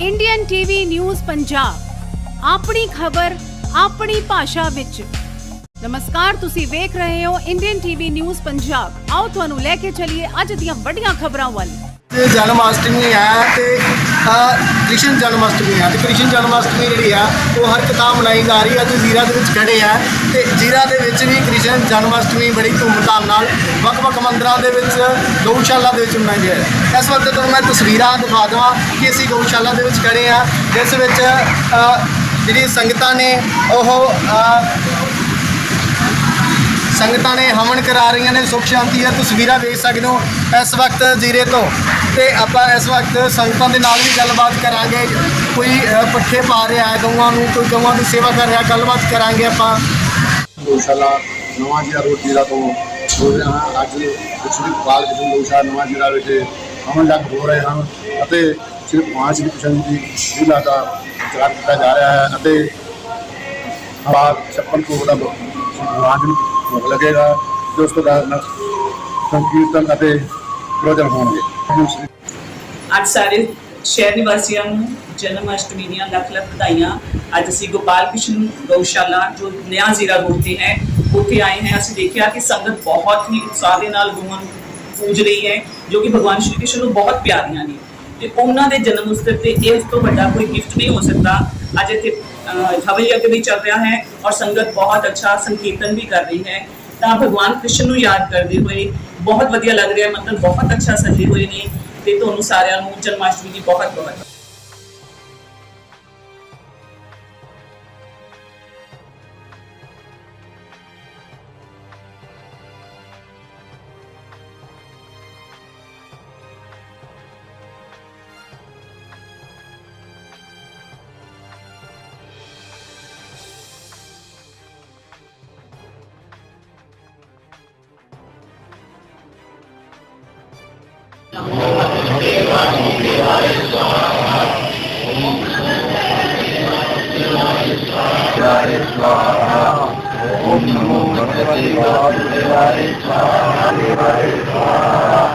Indian TV news Punjab ਆਪਣੀ ਖਬਰ, ਆਪਣੀ ਭਾਸ਼ਾ ਵਿੱਚ। ਨਮਸਕਾਰ, ਤੁਸੀਂ ਵੇਖ ਰਹੇ ਹੋ ਇੰਡੀਅਨ ਟੀਵੀ ਨਿਊਜ਼ ਪੰਜਾਬ ਆਓ ਤੁਹਾਨੂੰ ਲੈ ਕੇ ਚੱਲੀਏ ਅੱਜ ਦੀਆਂ ਵੱਡੀਆਂ ਖਬਰਾਂ ਵੱਲ। ਤੇ ਜਨਮ ਅਸ਼ਟਮੀ ਹੈ ਤੇ ਕ੍ਰਿਸ਼ਨ ਜਨਮ ਅਸ਼ਟਮੀ ਹੈ ਤੇ ਕ੍ਰਿਸ਼ਨ ਜਨਮ ਅਸ਼ਟਮੀ ਜਿਹੜੀ ਆ, ਉਹ ਹਰ ਕਿਤਾਬ ਮਨਾਈ ਜਾ ਰਹੀ ਹੈ। ਤੇ ਜ਼ੀਰਾ ਦੇ ਵਿੱਚ ਖੜੇ ਆ ਤੇ ਜ਼ੀਰਾ ਦੇ ਵਿੱਚ ਵੀ ਕ੍ਰਿਸ਼ਨ ਜਨਮ ਅਸ਼ਟਮੀ ਬੜੀ ਧੂਮਧਾਮ ਨਾਲ ਵੱਖ-ਵੱਖ ਮੰਦਰਾਂ ਦੇ ਵਿੱਚ ਗਊਸ਼ਾਲਾ ਦੇ ਵਿੱਚ ਮਨਾਈ ਜਾ ਹੈ। ਇਸ ਵਕਤ ਤੁਹਾਨੂੰ ਮੈਂ ਤਸਵੀਰਾਂ ਦਿਖਾ ਦੇਵਾਂ ਕਿ ਅਸੀਂ ਗਊਸ਼ਾਲਾ ਦੇ ਵਿੱਚ ਖੜੇ ਆ ਜਿਸ ਵਿੱਚ ਜਿਹੜੀ ਸੰਗਤਾਂ ਨੇ ਉਹ ਸੰਗਤਾਂ ਨੇ ਹਵਨ ਕਰਾ ਰਹੀਆਂ ਨੇ, ਸੁਖ ਸ਼ਾਂਤੀ ਦੀਆਂ ਤਸਵੀਰਾਂ ਵੇਖ ਸਕਦੇ ਹੋ ਇਸ ਵਕਤ ਜ਼ੀਰੇ ਤੋਂ। ਤੇ ਆਪਾਂ ਇਸ ਵਕਤ ਸੰਗਤਾਂ ਦੇ ਨਾਲ ਵੀ ਗੱਲਬਾਤ ਕਰਾਂਗੇ, ਕੋਈ ਪੱਠੇ ਪਾ ਰਿਹਾ ਹੈ ਗਊਆਂ ਨੂੰ, ਕੋਈ ਗਊਆਂ ਦੀ ਸੇਵਾ ਕਰ ਰਿਹਾ, ਗੱਲਬਾਤ ਕਰਾਂਗੇ ਆਪਾਂ। ਗਊਸ਼ਾਲਾ ਨਵਾਂ ਜੀਰਾ ਰੋਡ ਜੀਰਾ ਤੋਂ ਬੋਲ ਰਿਹਾ ਹਾਂ ਅੱਜ ਪਿਛਲੀ ਬਾਲ ਕਿਸੇ ਗਊਸ਼ਾਲਾ ਨਵਾਂ ਜੀਰਾ ਵਿੱਚ ਅਮਨ ਲੱਗ ਹੋ ਰਹੇ ਹਨ ਅਤੇ ਸ੍ਰੀ ਭਗਵਾਨ ਸ਼੍ਰੀ ਕ੍ਰਿਸ਼ਨ ਜੀ ਲੀਲਾ ਦਾ ਪ੍ਰਚਾਰ ਕੀਤਾ ਜਾ ਰਿਹਾ ਹੈ ਅਤੇ ਹਵਾ ਛੱਪਨ ਕੋ ਦਾ ਭਗਵਾਨ ਨੂੰ ਭੋਗ ਲੱਗੇਗਾ ਤੇ ਉਸ ਤੋਂ ਬਾਅਦ ਸੰਕੀਰਤਨ ਅਤੇ ਪ੍ਰੋਜਨ ਹੋਣਗੇ। ਅੱਜ ਸਾਰੇ ਸ਼ਹਿਰ ਨਿਵਾਸੀਆਂ ਨੂੰ ਜਨਮ ਅਸ਼ਟਮੀ ਦੀਆਂ ਲੱਖ ਲੱਖ ਵਧਾਈਆਂ। ਅੱਜ ਅਸੀਂ ਗੋਪਾਲ ਕ੍ਰਿਸ਼ਨ ਗਊਸ਼ਾਲਾ, ਜੋ ਨਿਆ ਜ਼ੀਰਾ ਰੋਡ ਤੇ ਹੈ, ਉੱਥੇ ਆਏ ਹਾਂ। ਅਸੀਂ ਦੇਖਿਆ ਕਿ ਸੰਗਤ ਬਹੁਤ ਹੀ ਉਤਸ਼ਾਹ ਦੇ ਨਾਲ ਗਊਆਂ ਨੂੰ ਪੂਜ ਰਹੀ ਹੈ, ਜੋ ਕਿ ਭਗਵਾਨ ਸ਼੍ਰੀ ਕ੍ਰਿਸ਼ਨ ਨੂੰ ਬਹੁਤ ਪਿਆਰੀਆਂ ਨੇ। ਤੇ ਉਹਨਾਂ ਦੇ ਜਨਮ ਉਤਸਵ ਤੇ ਇਸ ਤੋਂ ਵੱਡਾ ਕੋਈ ਗਿਫਟ ਨਹੀਂ ਹੋ ਸਕਦਾ। ਅੱਜ ਇੱਥੇ ਹਵਨ ਯੱਗ ਵੀ ਚੱਲ ਰਿਹਾ ਹੈ ਔਰ ਸੰਗਤ ਬਹੁਤ ਅੱਛਾ ਸੰਕੀਰਤਨ ਵੀ ਕਰ ਰਹੀ ਹੈ। ਤਾਂ ਭਗਵਾਨ ਕ੍ਰਿਸ਼ਨ ਨੂੰ ਯਾਦ ਕਰਦੇ ਹੋਏ ਬਹੁਤ ਵਧੀਆ ਲੱਗ ਰਿਹਾ ਮੰਦਰ ਬਹੁਤ ਅੱਛਾ ਸਜੇ ਹੋਏ ਨੇ। ਤੇ ਤੁਹਾਨੂੰ ਸਾਰਿਆਂ ਨੂੰ ਜਨਮਾਸ਼ਟਮੀ ਦੀ ਬਹੁਤ ਬਹੁਤ Oh. ओम नमो भगवते वासुदेवाय स्वाहा